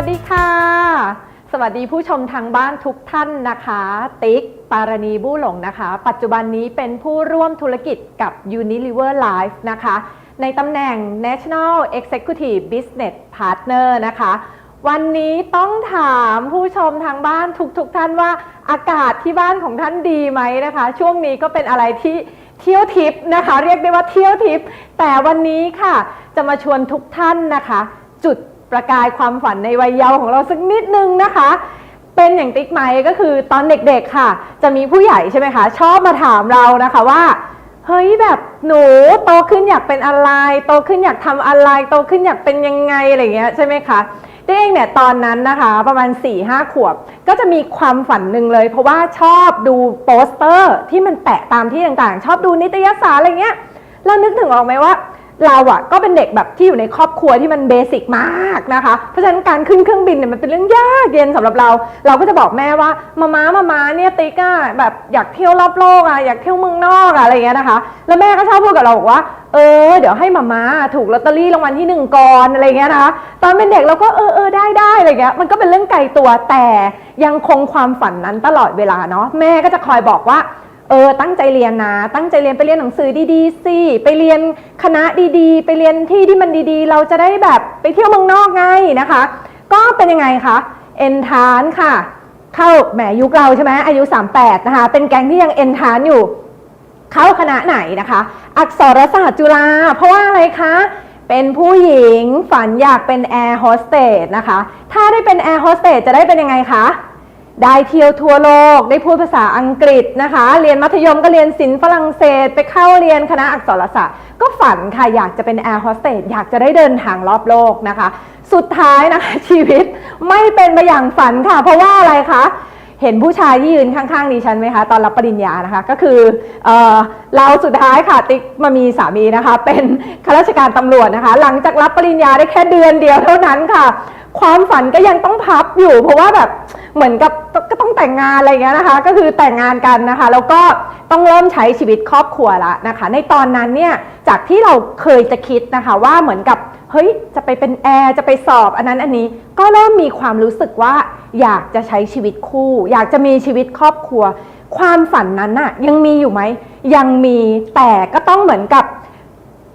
วัสดีค่ะ สวัสดีผู้ชมทางบ้านทุกท่านนะคะ ติ๊ก ปารณีบู้หลงนะคะ ปัจจุบันนี้เป็นผู้ร่วมธุรกิจกับ Unilever Life นะคะ ในตำแหน่ง National Executive Business Partner นะคะ วันนี้ต้องถามผู้ชมทางบ้านทุกๆทท่านว่าอากาศที่บ้านของท่านดีไหมนะคะ ช่วงนี้ก็เป็นอะไรที่เที่ยวทิปนะคะ เรียกได้ว่าเที่ยวทิปแต่วันนี้ค่ะ จะมาชวนทุกท่านนะคะ จุด ประกายความฝันในวัยเยาว์ของเราสักนิดนึงนะคะ เป็นอย่างติ๊กไหมก็คือตอนเด็กๆค่ะ จะมีผู้ใหญ่ใช่ไหมคะ ชอบมาถามเรานะคะว่าเฮ้ยแบบหนูโตขึ้นอยากเป็นอะไร โตขึ้นอยากทำอะไรโตขึ้นอยากเป็นยังไงอะไรเงี้ยใช่ไหมคะเด้งเนี่ยตอนนั้นนะคะประมาณ4ี่ห้าขวบ ก็จะมีความฝันหนึ่งเลย เพราะว่าชอบดูโปสเตอร์ที่มันแปะตามที่ต่างๆ ชอบดูนิตยสารอะไรเงี้ยแล้วนึกถึงออกไหมว่า เราอะก็เป็นเด็กแบบที่อยู่ในครอบครัวที่มันเบสิกมากนะคะ เพราะฉะนั้นการขึ้นเครื่องบินเนี่ยมันเป็นเรื่องยากเย็นสำหรับเรา เราก็จะบอกแม่ว่ามาม้ามาม้าเนี่ยติ๊กอะแบบอยากเที่ยวรอบโลกอะอยากเที่ยวเมืองนอกอะอะไรเงี้ยนะคะ แล้วแม่ก็ชอบพูดกับเราบอกว่าเออเดี๋ยวให้มามาถูกลอตเตอรี่รางวัลที่หนึ่งก่อนอะไรเงี้ยนะคะตอนเป็นเด็กเราก็เออเออได้ได้อะไรเงี้ยมันก็เป็นเรื่องไกลตัวแต่ยังคงความฝันนั้นตลอดเวลาเนาะแม่ก็จะคอยบอกว่า เออตั้งใจเรียนนะ ตั้งใจเรียนไปเรียนหนังสือดีๆสิไปเรียนคณะดีๆ ไปเรียนที่ที่มันดีๆ เราจะได้แบบไปเที่ยวเมืองนอกไงนะคะ ก็เป็นยังไงคะเอนทานค่ะ เข้าแหมยุคเราใช่ไหมอายุ 38 นะคะ เป็นแก๊งที่ยังเอนทานอยู่ เข้าคณะไหนนะคะ อักษรศาสตร์จุฬาเพราะว่าอะไรคะเป็นผู้หญิงฝันอยากเป็นแอร์โฮสเตสนะคะ ถ้าได้เป็นแอร์โฮสเตสจะได้เป็นยังไงคะ ได้เที่ยวทั่วโลก ได้พูดภาษาอังกฤษนะคะ เรียนมัธยมก็เรียนศิลป์ฝรั่งเศส ไปเข้าเรียนคณะอักษรศาสตร์ ก็ฝันค่ะ อยากจะเป็นแอร์โฮสเตสอยากจะได้เดินทางรอบโลกนะคะ สุดท้ายนะคะ ชีวิตไม่เป็นไปอย่างฝันค่ะ เพราะว่าอะไรคะเห็นผู้ชายที่ยืนข้างๆดิฉันไหมคะ ตอนรับปริญญานะคะ ก็คือเออเราสุดท้ายค่ะติ๊กมามีสามีนะคะ เป็นข้าราชการตำรวจนะคะ หลังจากรับปริญญาได้แค่เดือนเดียวเท่านั้นค่ะ ความฝันก็ยังต้องพับอยู่ เพราะว่าแบบเหมือนกับก็ต้องแต่งงานอะไรอย่างเงี้ยนะคะ ก็คือแต่งงานกันนะคะ แล้วก็ต้องเริ่มใช้ชีวิตครอบครัวละนะคะ ในตอนนั้นเนี่ยจากที่เราเคยจะคิดนะคะว่าเหมือนกับเฮ้ยจะไปเป็นแอร์จะไปสอบอันนั้นอันนี้ก็เริ่มมีความรู้สึกว่าอยากจะใช้ชีวิตคู่ อยากจะมีชีวิตครอบครัว ความฝันนั้นน่ะยังมีอยู่ไหมยังมีแต่ก็ต้องเหมือนกับ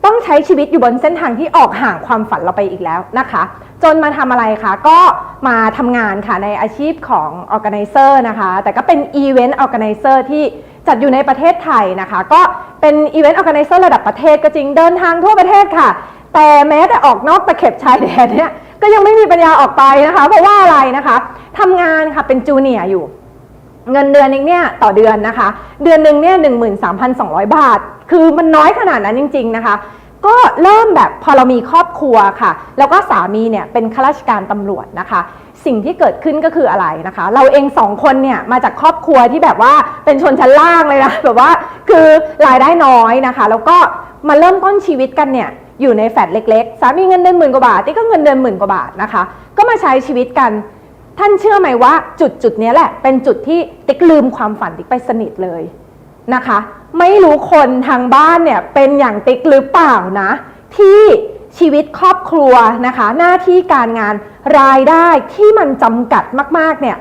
ต้องใช้ชีวิตอยู่บนเส้นทางที่ออกห่างความฝันเราไปอีกแล้วนะคะ จนมาทำอะไรคะก็มาทำงานค่ะในอาชีพของ organizer นะคะ แต่ก็เป็น event organizer ที่จัดอยู่ในประเทศไทยนะคะ ก็เป็น event organizer ระดับประเทศก็จริงเดินทางทั่วประเทศค่ะ แต่แม้แต่ออกนอกตะเข็บชายแดนเนี่ยก็ยังไม่มีปัญญาออกไปนะคะ เพราะว่าอะไรนะคะทำงานค่ะเป็นจูเนียร์อยู่ เงินเดือนเองเนี่ยต่อเดือนนะคะ เดือนหนึ่งเนี่ยหนึ่งหมื่นสามพันสองร้อยบาท คือมันน้อยขนาดนั้นจริง ๆนะคะ ก็เริ่มแบบพอเรามีครอบครัวค่ะ แล้วก็สามีเนี่ยเป็นข้าราชการตำรวจนะคะ สิ่งที่เกิดขึ้นก็คืออะไรนะคะ เราเองสองคนเนี่ยมาจากครอบครัวที่แบบว่าเป็นชนชั้นล่างเลยนะแบบว่าคือรายได้น้อยนะคะ แล้วก็มาเริ่มต้นชีวิตกันเนี่ยอยู่ในแฟลตเล็ก ๆ สามีเงินเดือนหมื่นกว่าบาทติ๊กก็เงินเดือนหมื่นกว่าบาทนะคะ ก็มาใช้ชีวิตกัน ท่านเชื่อไหมว่าจุดจุดนี้แหละ เป็นจุดที่ติ๊กลืมความฝันติ๊กไปสนิทเลยนะคะ ไม่รู้คนทางบ้านเนี่ยเป็นอย่างติ๊กหรือเปล่านะ ที่ชีวิตครอบครัวนะคะ หน้าที่การงานรายได้ที่มันจำกัดมาก ๆ เนี่ย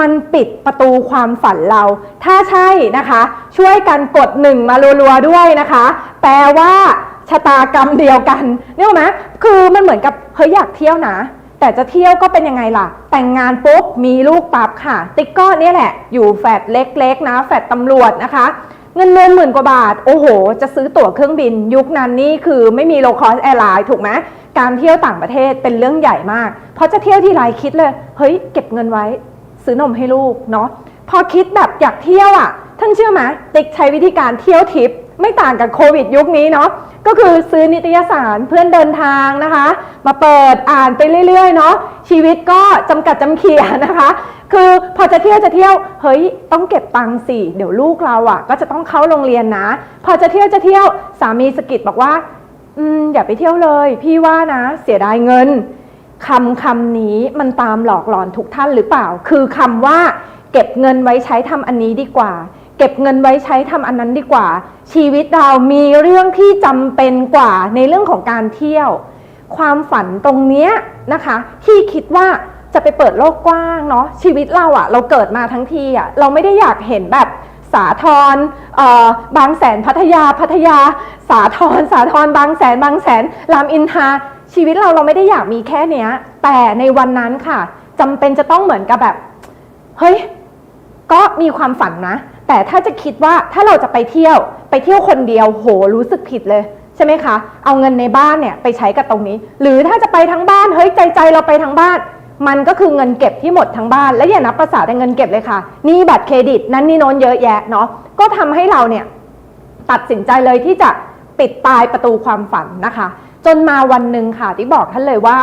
มันปิดประตูความฝันเรา ถ้าใช่นะคะ ช่วยกันกดหนึ่งมารัวๆด้วยนะคะ แปลว่าชะตากรรมเดียวกันนี่หรอกไหมคือมันเหมือนกับเฮ้ยอยากเที่ยวนะ แต่จะเที่ยวก็เป็นยังไงล่ะ แต่งงานปุ๊บมีลูกปั๊บค่ะ ติ๊กก็เนี่ยแหละ อยู่แฟดเล็กๆนะ แฟดตำรวจนะคะ เงินเดือนหมื่นกว่าบาท โอ้โห จะซื้อตั๋วเครื่องบิน ยุคนั้นนี่คือไม่มีโลคอสแอร์ไลน์ถูกไหมการเที่ยวต่างประเทศเป็นเรื่องใหญ่มาก เพราะจะเที่ยวที่ไรคิดเลย เฮ้ย เก็บเงินไว้ ซื้อนมให้ลูกเนาะ พอคิดแบบอยากเที่ยวอะ ท่านเชื่อไหมติ๊กใช้วิธีการเที่ยวทิป ไม่ต่างกับโควิดยุคนี้เนาะก็คือซื้อนิตยสารเพื่อนเดินทางนะคะ มาเปิดอ่านไปเรื่อยๆเนาะชีวิตก็จำกัดจำเขียนะคะ คือพอจะเที่ยวจะเที่ยวเฮ้ยต้องเก็บตังค์สิเดี๋ยวลูกเราอะ ก็จะต้องเข้าโรงเรียนนะ พอจะเที่ยวจะเที่ยวสามีสกิดบอกว่าอืมอย่าไปเที่ยวเลย พี่ว่านะเสียดายเงินคำคำนี้มันตามหลอกหลอนทุกท่านหรือเปล่า คือคำว่าเก็บเงินไว้ใช้ทำอันนี้ดีกว่า เก็บเงินไว้ใช้ทำอันนั้นดีกว่า ชีวิตเรามีเรื่องที่จำเป็นกว่าในเรื่องของการเที่ยว ความฝันตรงเนี้ยนะคะ ที่คิดว่าจะไปเปิดโลกกว้างเนาะชีวิตเราอะเราเกิดมาทั้งทีอะเราไม่ได้อยากเห็นแบบสาทรบางแสนพัทยาพัทยา สาทรสาทรบางแสนบางแสนรามอินทราชีวิตเราเราไม่ได้อยากมีแค่เนี้ย แต่ในวันนั้นค่ะจำเป็นจะต้องเหมือนกับแบบ เฮ้ย ก็มีความฝันนะ แต่ถ้าจะคิดว่าถ้าเราจะไปเที่ยวไปเที่ยวคนเดียวโหรู้สึกผิดเลยใช่ไหมคะ เอาเงินในบ้านเนี่ยไปใช้กับตรงนี้ หรือถ้าจะไปทั้งบ้านเฮ้ยใจใจเราไปทั้งบ้าน มันก็คือเงินเก็บที่หมดทั้งบ้าน และอย่านับภาษาแต่เงินเก็บเลยค่ะนี่บัตรเครดิตนั้นนี่โน้นเยอะแยะเนาะก็ทำให้เราเนี่ยตัดสินใจเลยที่จะปิดตายประตูความฝันนะคะ จนมาวันหนึ่งค่ะที่บอกท่านเลยว่า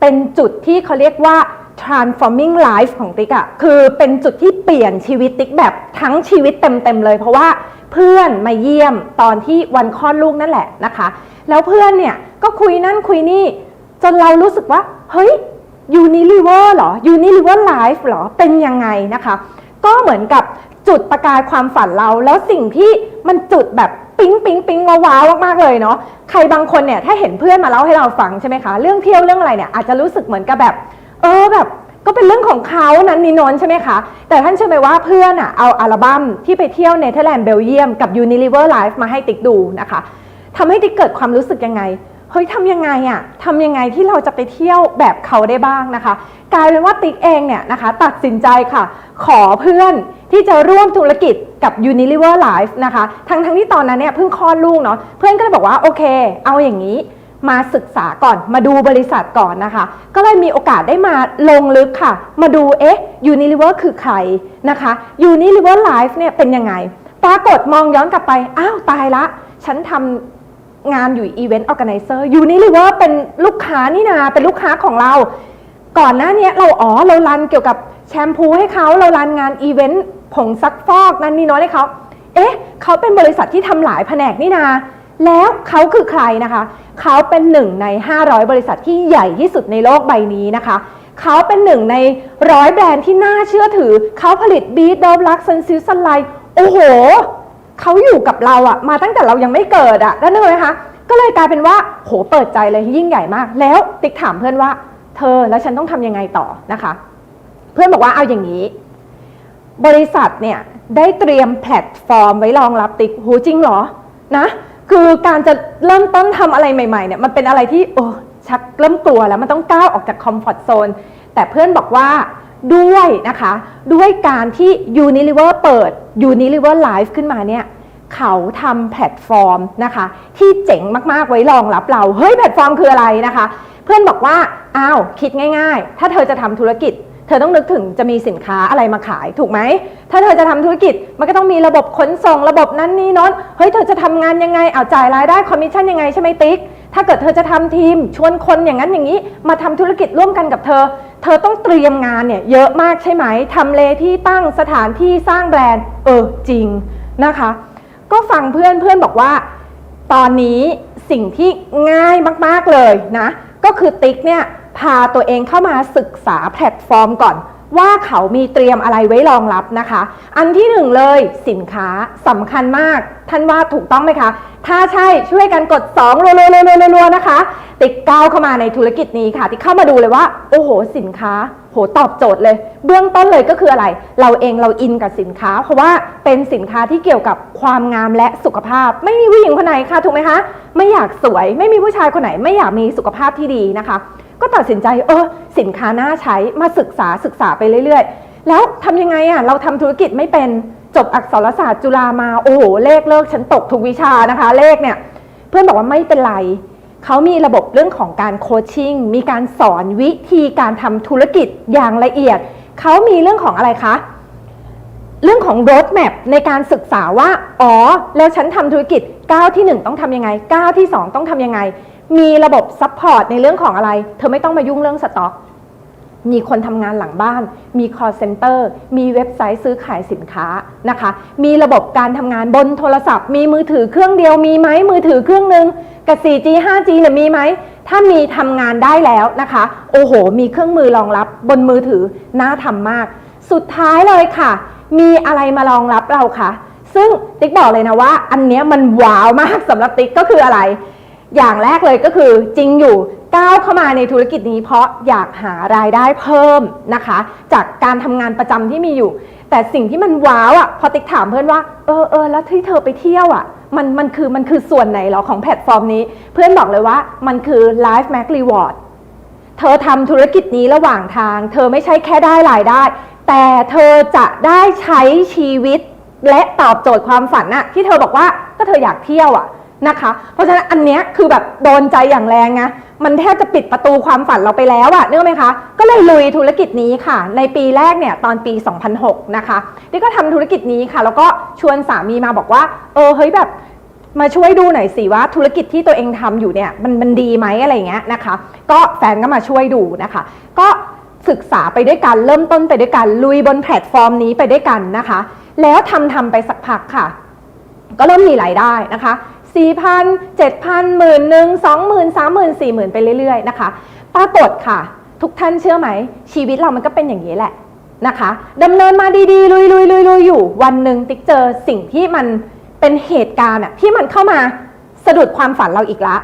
เป็นจุดที่เขาเรียกว่า transforming life ของติ๊กอะคือเป็นจุดที่เปลี่ยนชีวิตติ๊กแบบทั้งชีวิตเต็มๆเลย เพราะว่าเพื่อนมาเยี่ยมตอนที่วันคลอดลูกนั่นแหละนะคะ แล้วเพื่อนเนี่ยก็คุยนั่นคุยนี่ จนเรารู้สึกว่า เฮ้ย Unilever เหรอ Unilever Life เหรอ เป็นยังไงนะคะ ก็เหมือนกับจุดประกายความฝันเรา แล้วสิ่งที่มันจุดแบบปิ๊งปิ๊งปิ๊งว้าวมากๆเลยเนาะใครบางคนเนี่ยถ้าเห็นเพื่อนมาเล่าให้เราฟังใช่ไหมคะ เรื่องเที่ยวเรื่องอะไรเนี่ยอาจจะรู้สึกเหมือนกับแบบ เออแบบก็เป็นเรื่องของเขานั้นนี่นนใช่ไหมคะ แต่ท่านเชื่อไหมว่าเพื่อนอะเอาอัลบั้มที่ไปเที่ยวเนเธอร์แลนด์เบลเยียมกับ Unilever Life มาให้ติ๊กดูนะคะทำให้ติ๊กเกิดความรู้สึกยังไงเฮ้ยทำยังไงอะทำยังไงที่เราจะไปเที่ยวแบบเขาได้บ้างนะคะ กลายเป็นว่าติ๊กเองเนี่ยนะคะ ตัดสินใจค่ะ ขอเพื่อนที่จะร่วมธุรกิจกับ Unilever Life นะคะ ทั้งทั้งที่ตอนนั้นเนี่ยเพิ่งคลอดลูกเนาะเพื่อนก็เลยบอกว่าโอเค เอาอย่างนี้ มาศึกษาก่อนมาดูบริษัทก่อนนะคะ ก็เลยมีโอกาสได้มาลงลึกค่ะ มาดูเอ๊ะ Unilever คือใครนะคะ Unilever Life เนี่ยเป็นยังไง ปรากฏมองย้อนกลับไป อ้าวตายละ ฉันทำงานอยู่ Event Organizer Unilever เป็นลูกค้านี่นาเป็นลูกค้าของเรา ก่อนหน้านี้เราอ๋อเรารันเกี่ยวกับแชมพูให้เขาเรารันงานอีเวนต์ผงซักฟอกนั่นนี่น้อยให้เขาเอ๊ะ เขาเป็นบริษัทที่ทำหลายแผนกนี่นา แล้วเขาคือใครนะคะ เขาเป็นหนึ่งใน 500 บริษัทที่ใหญ่ที่สุดในโลกใบนี้นะคะ เขาเป็นหนึ่งในร้อยแบรนด์ที่น่าเชื่อถือ เขาผลิตบีทดอฟลักซันซิลซันไลโอ้โห เขาอยู่กับเราอะมาตั้งแต่เรายังไม่เกิดอะแล้วนึกไหมคะ ก็เลยกลายเป็นว่าโหเปิดใจเลยยิ่งใหญ่มาก แล้วติ๊กถามเพื่อนว่า เธอแล้วฉันต้องทำยังไงต่อนะคะ เพื่อนบอกว่าเอาอย่างนี้ บริษัทเนี่ยได้เตรียมแพลตฟอร์มไว้รองรับติ๊กโหจริงเหรอนะ คือการจะเริ่มต้นทำอะไรใหม่ๆเนี่ยมันเป็นอะไรที่โอ้ชักเริ่มกลัวแล้วมันต้องก้าวออกจากคอมฟอร์ทโซนแต่เพื่อนบอกว่าด้วยนะคะ ด้วยการที่ Unilever เปิด Unilever Live ขึ้นมาเนี่ยเขาทำแพลตฟอร์มนะคะ ที่เจ๋งมากๆไว้รองรับเรา เฮ้ยแพลตฟอร์มคืออะไรนะคะ เพื่อนบอกว่าอ้าวคิดง่าย ๆ ถ้าเธอจะทำธุรกิจ ธอต้องนึกถึงจะมีสินค้าอะไรมาขายถูกไหม ถ้าเธอจะทำธุรกิจมันก็ต้องมีระบบขนส่งระบบนั้นนี่โน้นเฮ้ยเธอจะทำงานยังไงเอาจ่ายรายได้คอมมิชชั่นยังไงใช่ไหมติ๊ก ถ้าเกิดเธอจะทำทีมชวนคนอย่างนั้นอย่างนี้ มาทำธุรกิจร่วมกันกับเธอ เธอต้องเตรียมงานเนี่ยเยอะมากใช่ไหมทำเลที่ตั้งสถานที่สร้างแบรนด์ เออจริงนะคะ ก็ฟังเพื่อนเพื่อนบอกว่า ตอนนี้สิ่งที่ง่ายมากๆเลยนะ ก็คือติ๊กเนี่ย พาตัวเองเข้ามาศึกษาแพลตฟอร์มก่อน ว่าเขามีเตรียมอะไรไว้รองรับนะคะ อันที่หนึ่งเลยสินค้าสำคัญมาก ท่านว่าถูกต้องไหมคะ ถ้าใช่ช่วยกันกด2รัวๆๆๆๆนะคะ ติ๊กก้าวเข้ามาในธุรกิจนี้ค่ะติ๊กเข้ามาดูเลยว่า โอ้โห สินค้าโหตอบโจทย์เลย เบื้องต้นเลยก็คืออะไร เราเองเราอินกับสินค้า เพราะว่าเป็นสินค้าที่เกี่ยวกับความงามและสุขภาพ ไม่มีผู้หญิงคนไหนค่ะถูกไหมคะ ไม่อยากสวย ไม่มีผู้ชายคนไหน ไม่อยากมีสุขภาพที่ดีนะคะ ก็ตัดสินใจเออสินค้าน่าใช้มาศึกษาศึกษาไปเรื่อยๆ แล้วทำยังไงอะเราทำธุรกิจไม่เป็นจบอักษรศาสตร์จุฬามาโอ้โหเลขเลิกฉันตกทุกวิชานะคะ เลขเนี่ย เพื่อนบอกว่าไม่เป็นไรเขามีระบบเรื่องของการโคชชิ่งมีการสอนวิธีการทำธุรกิจอย่างละเอียด เขามีเรื่องของอะไรคะ เรื่องของ road map ในการศึกษาว่า อ๋อ แล้วฉันทำธุรกิจก้าวที่ 1 ต้องทำยังไงก้าวที่ 2 ต้องทำยังไง มีระบบซัพพอร์ตในเรื่องของอะไร เธอไม่ต้องมายุ่งเรื่องสต็อก มีคนทำงานหลังบ้าน มี call center มีเว็บไซต์ซื้อขายสินค้านะคะ มีระบบการทำงานบนโทรศัพท์ มีมือถือเครื่องเดียวมีไหมมือถือเครื่องหนึ่งกับ 4G 5G เนี่ยมีไหม ถ้ามีทำงานได้แล้วนะคะ โอ้โห มีเครื่องมือรองรับบนมือถือน่าทำมาก สุดท้ายเลยค่ะ มีอะไรมารองรับเราคะซึ่งติ๊กบอกเลยนะว่า อันเนี้ยมันว้าวมากสำหรับติ๊กก็คืออะไร อย่างแรกเลยก็คือจริงอยู่ก้าวเข้ามาในธุรกิจนี้เพราะอยากหารายได้เพิ่มนะคะ จากการทำงานประจำที่มีอยู่ แต่สิ่งที่มันว้าวอะ่ะพอติ๊กถามเพื่อนว่าเออเออแล้วที่เธอไปเที่ยวอะ่ะมันมันคือมันคือส่วนไหนเหรอของแพลตฟอร์มนี้ เพื่อนบอกเลยว่ามันคือ Life Max Reward เธอทำธุรกิจนี้ระหว่างทาง เธอไม่ใช่แค่ได้รายได้ แต่เธอจะได้ใช้ชีวิตและตอบโจทย์ความฝันน่ะที่เธอบอกว่าก็เธออยากเที่ยวอะ นะคะ เพราะฉะนั้นอันเนี้ยคือแบบโดนใจอย่างแรงนะมันแทบจะปิดประตูความฝันเราไปแล้วอะเนื่องไหมคะ ก็เลยลุยธุรกิจนี้ค่ะ ในปีแรกเนี่ยตอนปี 2006 นะคะที่ก็ทำธุรกิจนี้ค่ะ แล้วก็ชวนสามีมาบอกว่า เออเฮ้ยแบบมาช่วยดูหน่อยสิว่าธุรกิจที่ตัวเองทำอยู่เนี่ยมันมันดีไหมอะไรเงี้ยนะคะ ก็แฟนก็มาช่วยดูนะคะ ก็ศึกษาไปด้วยกันเริ่มต้นไปด้วยกันลุยบนแพลตฟอร์มนี้ไปด้วยกันนะคะ แล้วทำทำไปสักพักค่ะ ก็เริ่มมีรายได้นะคะ 4,000 7,000หมื่นหนึ่งสองหมื่นสามหมื่นสี่หมื่นไปเรื่อยๆนะคะปรากฏค่ะ ทุกท่านเชื่อไหม ชีวิตเรามันก็เป็นอย่างนี้แหละนะคะดำเนินมาดีๆลุยๆลุยๆอยู่วันหนึ่งติ๊กเจอสิ่งที่มันเป็นเหตุการณ์อะที่มันเข้ามาสะดุดความฝันเราอีกละ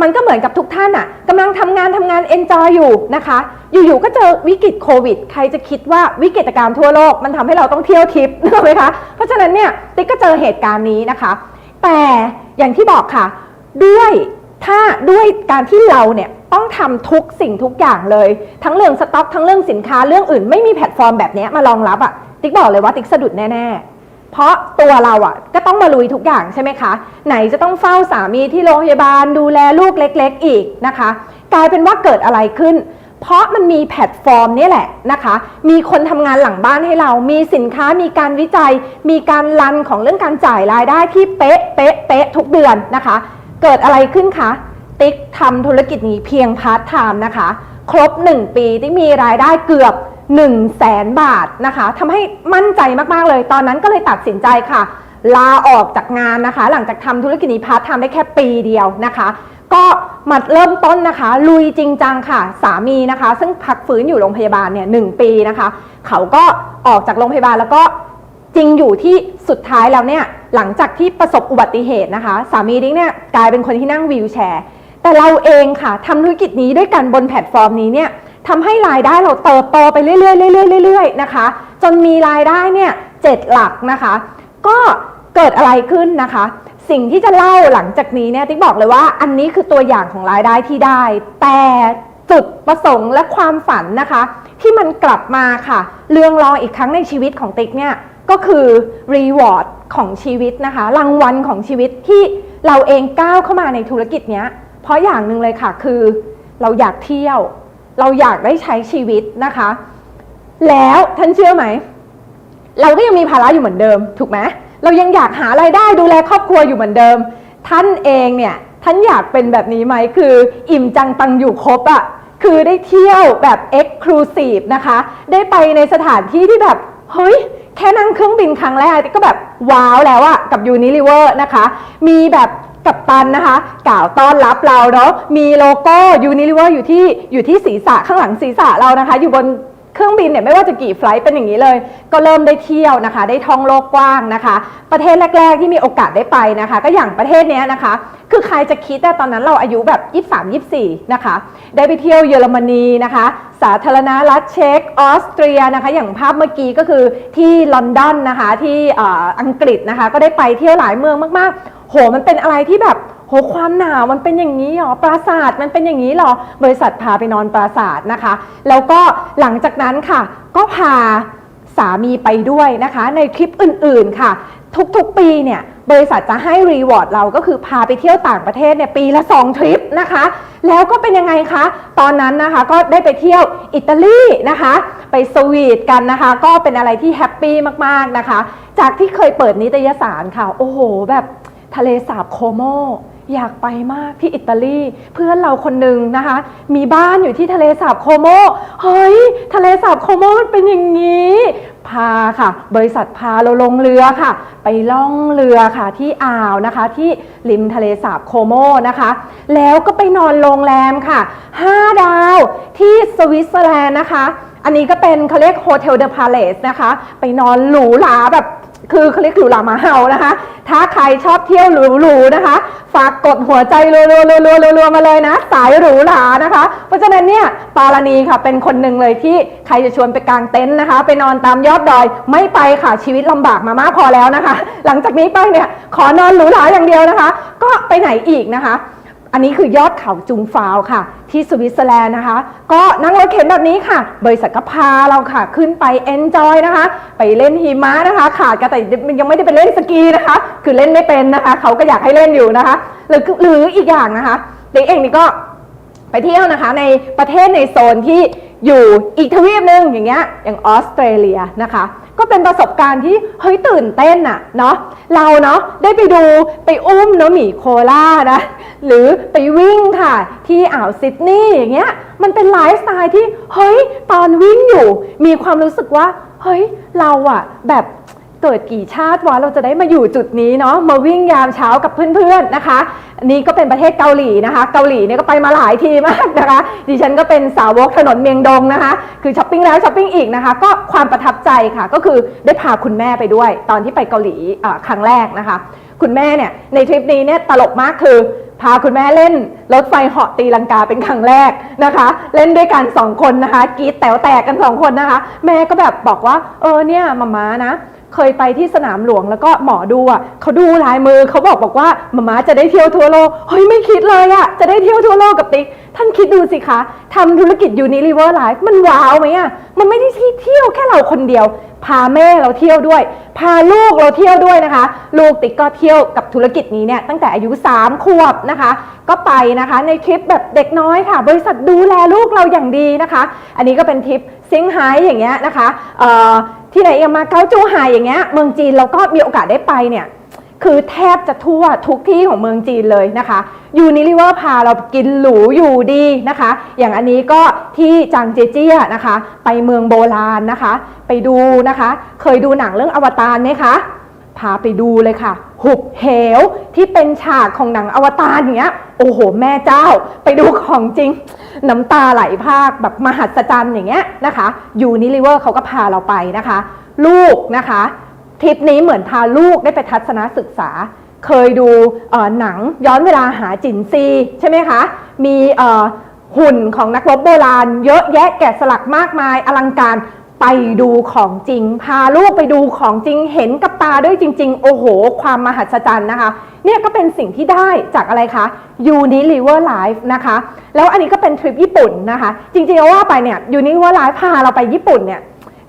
มันก็เหมือนกับทุกท่านอะกำลังทำงานทำงานเอนจอยอยู่นะคะ อยู่ๆก็เจอวิกฤตโควิด ใครจะคิดว่าวิกฤตการณ์ทั่วโลก มันทำให้เราต้องเที่ยวทริปนึกออกไหมคะ เพราะฉะนั้นเนี่ยติ๊กก็เจอเหตุการณ์นี้นะคะ แต่อย่างที่บอกค่ะ ด้วยถ้าด้วยการที่เราเนี่ยต้องทำทุกสิ่งทุกอย่างเลย ทั้งเรื่องสต็อก ทั้งเรื่องสินค้าเรื่องอื่น ไม่มีแพลตฟอร์มแบบนี้มารองรับอะติ๊กบอกเลยว่าติ๊กสะดุดแน่ๆ เพราะตัวเราอะก็ต้องมาลุยทุกอย่างใช่ไหมคะ ไหนจะต้องเฝ้าสามีที่โรงพยาบาลดูแลลูกเล็ก ๆ อีกนะคะ กลายเป็นว่าเกิดอะไรขึ้น เพราะมันมีแพลตฟอร์มนี่แหละนะคะ มีคนทำงานหลังบ้านให้เรา มีสินค้า มีการวิจัย มีการรันของเรื่องการจ่ายรายได้ที่เป๊ะ เป๊ะ เป๊ะ ทุกเดือนนะคะ เกิดอะไรขึ้นคะ ติ๊กทำธุรกิจนี้เพียงพาร์ทไทม์นะคะ ครบ 1 ปีที่มีรายได้เกือบ1 0 0 0 0แสนบาทนะคะทำให้มั่นใจมากๆเลย ตอนนั้นก็เลยตัดสินใจค่ะ ลาออกจากงานนะคะ หลังจากทำธุรกิจนี้พาร์ทไทม์ได้แค่ปีเดียวนะคะ ก็มาเริ่มต้นนะคะ ลุยจริงจังค่ะ สามีนะคะ ซึ่งพักฟื้นอยู่โรงพยาบาลเนี่ยหนึ่งปีนะคะ เขาก็ออกจากโรงพยาบาลแล้วก็จริงอยู่ที่สุดท้ายแล้วเนี่ยหลังจากที่ประสบอุบัติเหตุนะคะ สามีดิ้งเนี่ยกลายเป็นคนที่นั่งวีลแชร์ แต่เราเองค่ะทำธุรกิจนี้ด้วยกันบนแพลตฟอร์มนี้เนี่ยทำให้รายได้เราเติบโตไปเรื่อยๆเรื่อยๆเรื่อยๆนะคะ จนมีรายได้เนี่ยเจ็ดหลักนะคะ ก็เกิดอะไรขึ้นนะคะ สิ่งที่จะเล่าหลังจากนี้เนี่ยติ๊กบอกเลยว่าอันนี้คือตัวอย่างของรายได้ที่ได้ แต่จุดประสงค์และความฝันนะคะ ที่มันกลับมาค่ะ เรื่องรองอีกครั้งในชีวิตของติ๊กเนี่ยก็คือรีวอร์ดของชีวิตนะคะ รางวัลของชีวิตที่เราเองก้าวเข้ามาในธุรกิจเนี้ย เพราะอย่างหนึ่งเลยค่ะคือเราอยากเที่ยว เราอยากได้ใช้ชีวิตนะคะ แล้วท่านเชื่อไหม เราก็ยังมีภาระอยู่เหมือนเดิม ถูกไหม เรายังอยากหาไรายได้ดูแลครอบครัวอยู่เหมือนเดิม ท่านเองเนี่ยท่านอยากเป็นแบบนี้ไหมคือ อิ่มจังตังอยู่ครบอะคือได้เที่ยวแบบ Exclusive นะคะ ได้ไปในสถานที่ที่แบบ เฮ้ย แค่นั่งเครื่องบินครั้งแรกก็แบบ ว้าวแล้วอะกับ Unilever นะคะ มีแบบกับตันนะคะ กล่าวต้อนรับเราเนาะมีโลโก้ Unilever อยู่ที่อยู่ที่ศีรษะข้างหลังศีรษะเรานะคะ อยู่บน เครื่องบินเนี่ยไม่ว่าจะกี่ไฟล์เป็นอย่างนี้เลย ก็เริ่มได้เที่ยวนะคะ ได้ท่องโลกกว้างนะคะ ประเทศแรก ๆ ที่มีโอกาสได้ไปนะคะ ก็อย่างประเทศนี้นะคะ คือใครจะคิดแต่ตอนนั้นเราอายุแบบ 23 24 นะคะ ได้ไปเที่ยวเยอรมนีนะคะ สาธารณรัฐเช็กออสเตรียนะคะ อย่างภาพเมื่อกี้ก็คือที่ลอนดอนนะคะที่อังกฤษนะคะ ก็ได้ไปเที่ยวหลายเมืองมากๆ โหมันเป็นอะไรที่แบบ หความหนาวมันเป็นอย่างนี้หรอปราสาทมันเป็นอย่างนี้หรอบริษัทพาไปนอนปราสาทนะคะ แล้วก็หลังจากนั้นค่ะ ก็พาสามีไปด้วยนะคะ ในทริปอื่นๆค่ะ ทุกๆปีเนี่ยบริษัทจะให้รีวอร์ดเราก็คือพาไปเที่ยวต่างประเทศเนี่ยปีละ 2 ทริปนะคะ แล้วก็เป็นยังไงคะ ตอนนั้นนะคะก็ได้ไปเที่ยวอิตาลีนะคะ ไปสวีทกันนะคะ ก็เป็นอะไรที่แฮปปี้มากๆนะคะ จากที่เคยเปิดนิตยสารค่ะ โอ้โห แบบทะเลสาบโคโม อยากไปมากที่อิตาลี เพื่อนเราคนหนึ่งนะคะ มีบ้านอยู่ที่ทะเลสาบโคโมเฮ้ย ทะเลสาบโคโมมันเป็นอย่างนี้ พาค่ะ บริษัทพาเราลงเรือค่ะ ไปล่องเรือค่ะที่อ่าวนะคะ ที่ริมทะเลสาบโคโมนะคะ แล้วก็ไปนอนโรงแรมค่ะ 5 ดาวที่สวิตเซอร์แลนด์นะคะ อันนี้ก็เป็นเขาเรียกโฮเทลเดอะพาเลสนะคะ ไปนอนหรูหราแบบ คือเขาเรียกหรูหรามาเห่านะคะ ถ้าใครชอบเที่ยวหรูๆนะคะ ฝากกดหัวใจรัวๆๆๆๆๆมาเลยนะ สายหรูหรานะคะ เพราะฉะนั้นเนี่ยปาราณีค่ะเป็นคนหนึ่งเลยที่ใครจะชวนไปกางเต็นท์นะคะ ไปนอนตามยอดดอยไม่ไปค่ะชีวิตลำบากมามากพอแล้วนะคะ หลังจากนี้ไปเนี่ยขอนอนหรูหราอย่างเดียวนะคะ ก็ไปไหนอีกนะคะ อันนี้คือยอดเขาจุงฟาวค่ะ ที่สวิตเซอร์แลนด์นะคะ ก็นั่งรถเข็นแบบนี้ค่ะ บริษัทก็พาเราค่ะ ขึ้นไปเอนจอยนะคะ ไปเล่นหิมะนะคะ ขาดกันแต่ยังไม่ได้ไปเล่นสกีนะคะ คือเล่นไม่เป็นนะคะ เขาก็อยากให้เล่นอยู่นะคะ หรือหรืออีกอย่างนะคะเด็กเองนี่ก็ไปเที่ยวนะคะในประเทศในโซนที่ อยู่อีกทวีปหนึ่งอย่างเงี้ยอย่างออสเตรเลียนะคะ ก็เป็นประสบการณ์ที่เฮ้ยตื่นเต้นอะเนาะเราเนาะได้ไปดูไปอุ้มเนาะหมีโคล่านะหรือไปวิ่งค่ะที่อ่าวซิดนีย์อย่างเงี้ยมันเป็นไลฟ์สไตล์ที่เฮ้ยตอนวิ่งอยู่ มีความรู้สึกว่าเฮ้ยเราอะแบบ เกิดกี่ชาติวะเราจะได้มาอยู่จุดนี้เนาะมาวิ่งยามเช้ากับเพื่อนๆนะคะอันนี่ก็เป็นประเทศเกาหลีนะคะ เกาหลีเนี่ยก็ไปมาหลายทีมากนะคะ ดิฉันก็เป็นสาวกถนนเมียงดงนะคะ คือช้อปปิ้งแล้วช้อปปิ้งอีกนะคะ ก็ความประทับใจค่ะ ก็คือได้พาคุณแม่ไปด้วย ตอนที่ไปเกาหลีครั้งแรกนะคะ คุณแม่เนี่ยในทริปนี้เนี่ยตลกมากคือพาคุณแม่เล่นรถไฟเหาะตีลังกาเป็นครั้งแรกนะคะ เล่นด้วยกันสองคนนะคะกีดแต๋วแตกกันสองคนนะคะ แม่ก็แบบบอกว่าเออเนี่ยมาม้านะ เคยไปที่สนามหลวงแล้วก็หมอดูอะเขาดูลายมือเขาบอกบอกว่ามาม้าจะได้เที่ยวทั่วโลกเฮ้ยไม่คิดเลยอะจะได้เที่ยวทั่วโลกกับติ๊กท่านคิดดูสิคะทำธุรกิจ Unilever Life มันว้าวไหมอะมันไม่ได้ที่เที่ยวแค่เราคนเดียว พาแม่เราเที่ยวด้วย พาลูกเราเที่ยวด้วยนะคะ ลูกติ๊กก็เที่ยวกับธุรกิจนี้เนี่ยตั้งแต่อายุ3ขวบนะคะ ก็ไปนะคะในทริปแบบเด็กน้อยค่ะ บริษัทดูแลลูกเราอย่างดีนะคะ อันนี้ก็เป็นทริปเซี่ยงไฮ้อย่างเงี้ยนะคะเอ่อ ที่ไหนอีกมาเกาจูไห่อย่างเงี้ยเมืองจีนเราก็มีโอกาสได้ไปเนี่ยคือแทบจะทั่วทุกที่ของเมืองจีนเลยนะคะยูนิลิเวอร์พาเรากินหรูอยู่ดีนะคะ อย่างอันนี้ก็ที่จางเจเจียนะคะ ไปเมืองโบราณนะคะ ไปดูนะคะ เคยดูหนังเรื่องอวตารไหมคะ พาไปดูเลยค่ะ หุบเหวที่เป็นฉากของหนังอวตารอย่างเงี้ย โอ้โห แม่เจ้า ไปดูของจริง น้ำตาไหลภาคแบบมหัศจรรย์อย่างเงี้ยนะคะยูนิลิเวอร์เขาก็พาเราไปนะคะ ลูกนะคะทริปนี้เหมือนพาลูกได้ไปทัศนศึกษา เคยดูหนังย้อนเวลาหาจินซีใช่ไหมคะ มีหุ่นของนักรบโบราณ เยอะแยะแกะสลักมากมายอลังการ ไปดูของจริง พาลูกไปดูของจริง เห็นกับตาด้วยจริง ๆ โอ้โห ความมหัศจรรย์นะคะ เนี่ยก็เป็นสิ่งที่ได้จากอะไรคะ Unilever Life นะคะ แล้วอันนี้ก็เป็นทริปญี่ปุ่นนะคะ จริงๆว่าไปเนี่ย Unilever Life พาเราไปญี่ปุ่นเนี่ย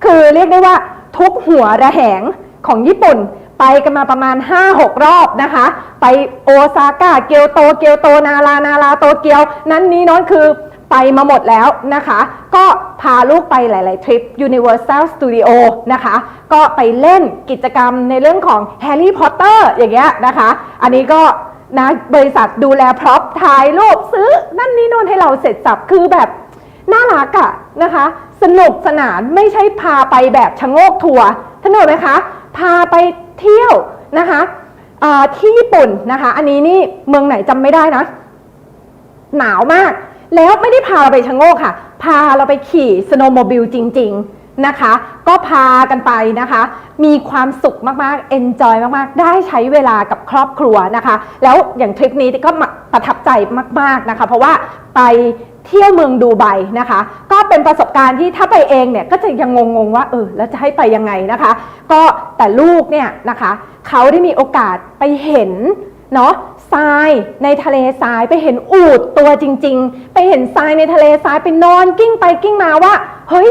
คือเรียกได้ว่าทุกหัวระแหงของญี่ปุ่นไปกันมาประมาณ 5-6 รอบนะคะ ไปโอซาก้าเกียวโตเกียวโตนารานาราโตเกียว นั้นนี้น้นคือ ไปมาหมดแล้วนะคะ ก็พาลูกไปหลาย ๆ ทริป Universal Studio นะคะ ก็ไปเล่นกิจกรรมในเรื่องของ Harry Potter อย่างเงี้ยนะคะ อันนี้ก็นะบริษัทดูแลพร็อพถ่ายรูปซื้อนั่นนี่โน่นให้เราเสร็จสับคือแบบน่ารักอะนะคะ สนุกสนานไม่ใช่พาไปแบบชะโงกทัวร์ท่านเห็นไหมคะ พาไปเที่ยวนะคะที่ญี่ปุ่นนะคะ อันนี้นี่เมืองไหนจำไม่ได้นะ หนาวมาก แล้วไม่ได้พาเราไปชะโงกค่ะ พาเราไปขี่สโนว์โมบิลจริง ๆนะคะ ก็พากันไปนะคะ มีความสุขมากๆเอนจอยมากๆ ได้ใช้เวลากับครอบครัวนะคะ แล้วอย่างทริปนี้ก็ประทับใจมากๆนะคะ เพราะว่าไปเที่ยวเมืองดูไบนะคะ ก็เป็นประสบการณ์ที่ถ้าไปเองเนี่ยก็จะยังงงๆว่าเออแล้วจะให้ไปยังไงนะคะ ก็แต่ลูกเนี่ยนะคะเขาได้มีโอกาสไปเห็น เนาะทรายในทะเลทรายไปเห็นอูดตัวจริง ๆ ไปเห็นทรายในทะเลทรายไปนอนกิ้งไปกิ้งมาว่า เฮ้ย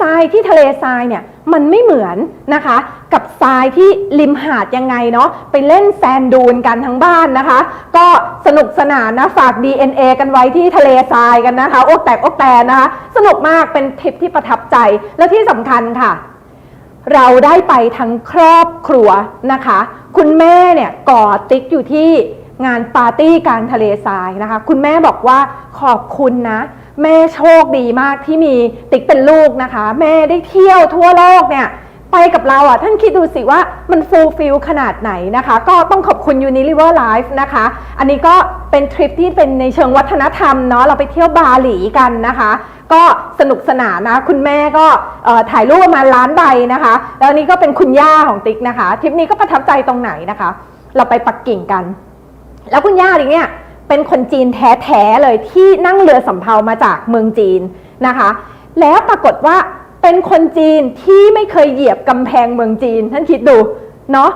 ทรายที่ทะเลทรายเนี่ยมันไม่เหมือนนะคะ กับทรายที่ริมหาดยังไงเนาะไปเล่นแซนดูนกันทั้งบ้านนะคะ ก็สนุกสนานนะฝาก DNA กันไว้ที่ทะเลทรายกันนะคะ โอกแตกโอกแตนนะคะ สนุกมากเป็นทริปที่ประทับใจและที่สำคัญค่ะ เราได้ไปทั้งครอบครัวนะคะ คุณแม่เนี่ยกอดติ๊กอยู่ที่งานปาร์ตี้กลางทะเลทรายนะคะ คุณแม่บอกว่าขอบคุณนะ แม่โชคดีมากที่มีติ๊กเป็นลูกนะคะ แม่ได้เที่ยวทั่วโลกเนี่ย ไปกับเราอะท่านคิดดูสิว่ามันฟูลฟิลขนาดไหนนะคะ ก็ต้องขอบคุณ Unilever Life นะคะ อันนี้ก็เป็นทริปที่เป็นในเชิงวัฒนธรรมเนาะเราไปเที่ยวบาหลีกันนะคะ ก็สนุกสนานนะ คุณแม่ก็ถ่ายรูปประมาณล้านใบนะคะ แล้วนี้ก็เป็นคุณย่าของติ๊กนะคะทริปนี้ก็ประทับใจตรงไหนนะคะ เราไปปักกิ่งกัน แล้วคุณย่าเนี่ยเป็นคนจีนแท้ๆเลยที่นั่งเรือสำเภามาจากเมืองจีนนะคะ แล้วปรากฏว่า เป็นคนจีนที่ไม่เคยเหยียบกำแพงเมืองจีน ท่านคิดดูเนาะ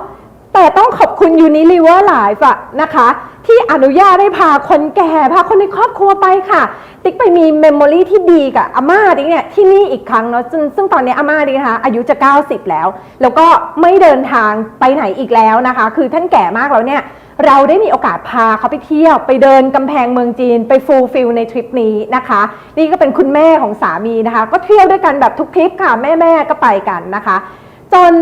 แต่ต้องขอบคุณ Unilever Life อะนะคะ ที่อนุญาตให้พาคนแก่ พาคนในครอบครัวไปค่ะ ติ๊กไปมีเมมโมรีที่ดีกับอาม่าดิเนี่ยที่นี่อีกครั้งเนาะซึ่งซึ่งตอนนี้อาม่าดินะคะอายุจะ 90 แล้ว แล้วก็ไม่เดินทางไปไหนอีกแล้วนะคะ คือท่านแก่มากแล้วเนี่ย เราได้มีโอกาสพาเขาไปเที่ยว ไปเดินกำแพงเมืองจีน ไปฟูลฟิลในทริปนี้นะคะ นี่ก็เป็นคุณแม่ของสามีนะคะ ก็เที่ยวด้วยกันแบบทุกทริปค่ะ แม่ๆก็ไปกันนะคะ จน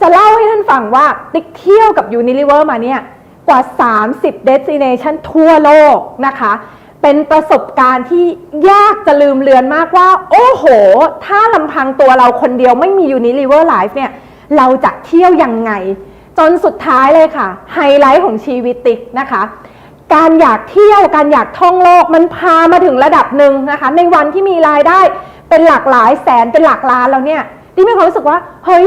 จะเล่าให้ท่านฟังว่าติ๊กเที่ยวกับ Unilever มาเนี่ยกว่า 30 destination ทั่วโลกนะคะ เป็นประสบการณ์ที่ยากจะลืมเลือนมากว่า โอ้โห ถ้าลำพังตัวเราคนเดียวไม่มี Unilever Life เนี่ย เราจะเที่ยวยังไง จนสุดท้ายเลยค่ะ ไฮไลท์ของชีวิตติ๊กนะคะ การอยากเที่ยวการอยากท่องโลกมันพามาถึงระดับหนึ่งนะคะ ในวันที่มีรายได้เป็นหลักหลายแสนเป็นหลักล้านแล้วเนี่ยติ๊กมีความรู้สึกว่า เฮ้ย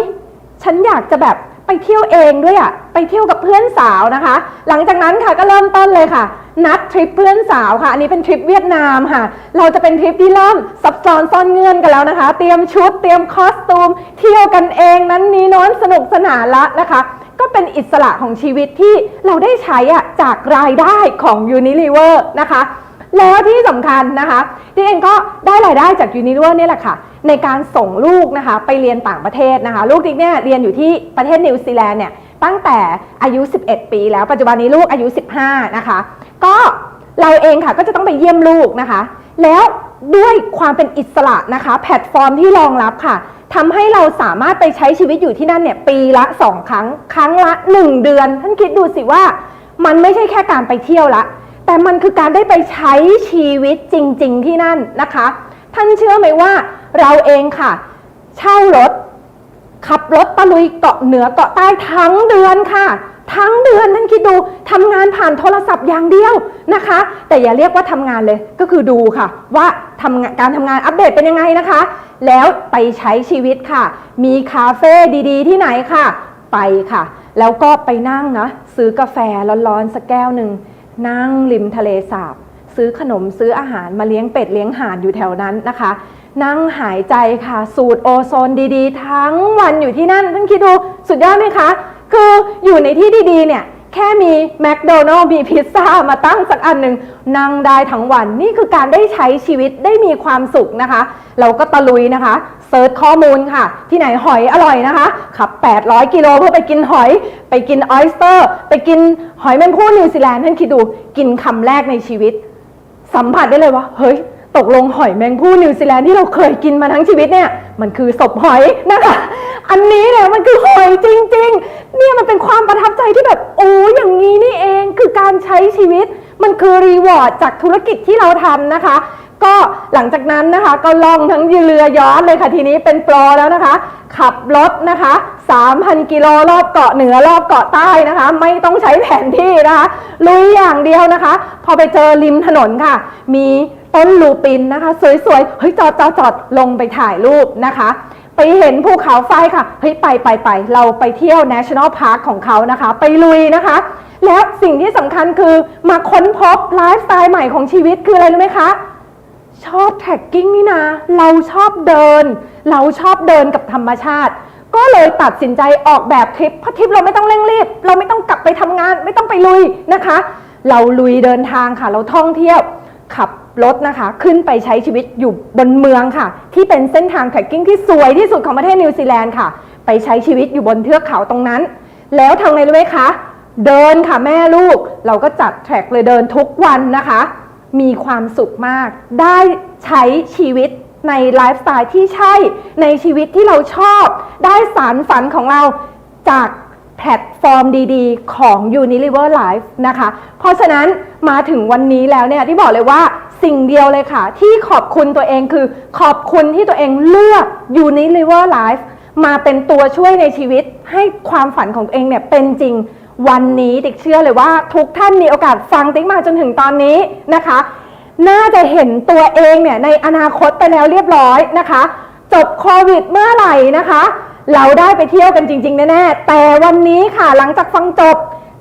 ฉันอยากจะแบบไปเที่ยวเองด้วยอะไปเที่ยวกับเพื่อนสาวนะคะ หลังจากนั้นค่ะก็เริ่มต้นเลยค่ะ นัดทริปเพื่อนสาวค่ะ อันนี้เป็นทริปเวียดนามค่ะ เราจะเป็นทริปที่เริ่มซับซ้อนซ่อนเงื่อนกันแล้วนะคะ เตรียมชุดเตรียมคอสตูม เที่ยวกันเองนั้นนี้โน้นสนุกสนานละนะคะ ก็เป็นอิสระของชีวิตที่เราได้ใช้อะจากรายได้ของ Unilever นะคะ แล้วที่สำคัญนะคะที่เองก็ได้รายได้จาก Unilever เนี่ยแหละค่ะ ในการส่งลูกนะคะไปเรียนต่างประเทศนะคะ ลูกติ๊กเนี่ยเรียนอยู่ที่ประเทศนิวซีแลนด์เนี่ยตั้งแต่อายุ 11 ปีแล้วปัจจุบันนี้ลูกอายุ 15 นะคะ ก็เราเองค่ะก็จะต้องไปเยี่ยมลูกนะคะ แล้วด้วยความเป็นอิสระนะคะ แพลตฟอร์มที่รองรับค่ะ ทำให้เราสามารถไปใช้ชีวิตอยู่ที่นั่นเนี่ยปีละสองครั้ง ครั้งละหนึ่งเดือน ท่านคิดดูสิว่ามันไม่ใช่แค่การไปเที่ยวละ แต่มันคือการได้ไปใช้ชีวิตจริง ๆ ที่นั่นนะคะ ท่านเชื่อไหมว่าเราเองค่ะ เช่ารถ ขับรถตะลุยเกาะเหนือเกาะใต้ทั้งเดือนค่ะ ทั้งเดือนท่านคิดดูทำงานผ่านโทรศัพท์อย่างเดียวนะคะ แต่อย่าเรียกว่าทำงานเลยก็คือดูค่ะ ว่าทำงานการทำงานอัปเดตเป็นยังไงนะคะ แล้วไปใช้ชีวิตค่ะ มีคาเฟ่ดีๆ ที่ไหนค่ะ ไปค่ะ แล้วก็ไปนั่งนะซื้อกาแฟร้อนๆสักแก้วหนึ่งนั่งริมทะเลสาบ ซื้อขนมซื้ออาหารมาเลี้ยงเป็ดเลี้ยงห่านอยู่แถวนั้นนะคะ นั่งหายใจค่ะ สูดโอโซนดีๆ ทั้งวันอยู่ที่นั่นท่านคิดดูสุดยอดไหมคะ คืออยู่ในที่ดีๆเนี่ยแค่มีแมคโดนัลล์มีพิซซ่ามาตั้งสักอันหนึ่งนั่งได้ทั้งวันนี่คือการได้ใช้ชีวิตได้มีความสุขนะคะ เราก็ตะลุยนะคะเซิร์ชข้อมูลค่ะ ที่ไหนหอยอร่อยนะคะ ขับ 800 กิโลเพื่อไปกินหอย ไปกินออยสเตอร์ ไปกินหอยแมงผู้นิวซีแลนด์ท่านคิดดูกินคำแรกในชีวิต สัมผัสได้เลยว่าเฮ้ย ตกลงหอยแมงผู้นิวซีแลนด์ที่เราเคยกินมาทั้งชีวิตเนี่ยมันคือศพหอยนะคะ อันนี้เนี่ยมันคือหอยจริง ๆ เนี่ยมันเป็นความประทับใจที่แบบโอ้อย่างนี้นี่เองคือการใช้ชีวิต มันคือรีวอร์ดจากธุรกิจที่เราทำนะคะ ก็หลังจากนั้นนะคะ ก็ล่องทั้งเรือย้อนเลยค่ะทีนี้เป็นโปรแล้วนะคะ ขับรถนะคะ 3,000 กิโลรอบเกาะเหนือรอบเกาะใต้นะคะ ไม่ต้องใช้แผนที่นะคะลุยอย่างเดียวนะคะ พอไปเจอริมถนนค่ะ มี ต้นลูปินนะคะ สวยๆ เฮ้ยจอดจอดจอดลงไปถ่ายรูปนะคะ ไปเห็นภูเขาไฟค่ะ เฮ้ยไปไปไปเราไปเที่ยว National Park ของเขานะคะ ไปลุยนะคะ แล้วสิ่งที่สำคัญคือมาค้นพบไลฟ์สไตล์ใหม่ของชีวิตคืออะไรรู้ไหมคะชอบแท็กกิ้งนี่นะเราชอบเดิน เราชอบเดินกับธรรมชาติ ก็เลยตัดสินใจออกแบบทริปเพราะทริปเราไม่ต้องเร่งรีบ เราไม่ต้องกลับไปทำงาน ไม่ต้องไปลุยนะคะ เราลุยเดินทางค่ะ เราท่องเที่ยวขับรถนะคะ ขึ้นไปใช้ชีวิตอยู่บนเมืองค่ะ ที่เป็นเส้นทางแท็กกิ้งที่สวยที่สุดของประเทศนิวซีแลนด์ค่ะ ไปใช้ชีวิตอยู่บนเทือกเขาตรงนั้น แล้วทางไหนรู้ไหมคะเดินค่ะแม่ลูกเราก็จัดแทร็กเลยเดินทุกวันนะคะ มีความสุขมาก ได้ใช้ชีวิตในไลฟ์สไตล์ที่ใช่ในชีวิตที่เราชอบ ได้สารฝันของเราจากแพลตฟอร์มดีๆ ของ Unilever Life นะคะ เพราะฉะนั้นมาถึงวันนี้แล้วเนี่ยที่บอกเลยว่า สิ่งเดียวเลยค่ะ ที่ขอบคุณตัวเองคือขอบคุณที่ตัวเองเลือก Unilever Life มาเป็นตัวช่วยในชีวิต ให้ความฝันของตัวเองเนี่ยเป็นจริงวันนี้ติ๊กเชื่อเลยว่า ทุกท่านมีโอกาสฟังติ๊กมาจนถึงตอนนี้นะคะ น่าจะเห็นตัวเองเนี่ยในอนาคตไปแล้วเรียบร้อยนะคะ จบโควิดเมื่อไหร่นะคะ เราได้ไปเที่ยวกันจริง ๆ แน่ ๆ แต่วันนี้ค่ะหลังจากฟังจบ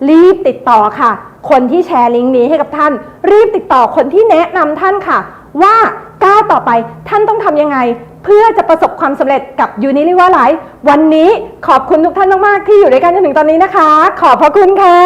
รีบติดต่อค่ะ คนที่แชร์ลิงก์นี้ให้กับท่าน รีบติดต่อคนที่แนะนำท่านค่ะ ว่าก้าวต่อไปท่านต้องทำยังไง เพื่อจะประสบความสำเร็จกับยูนิลิว่าไลฟ์วันนี้ขอบคุณทุกท่านมากๆที่อยู่ด้วยกันจนถึงตอนนี้นะคะ ขอบพระคุณค่ะ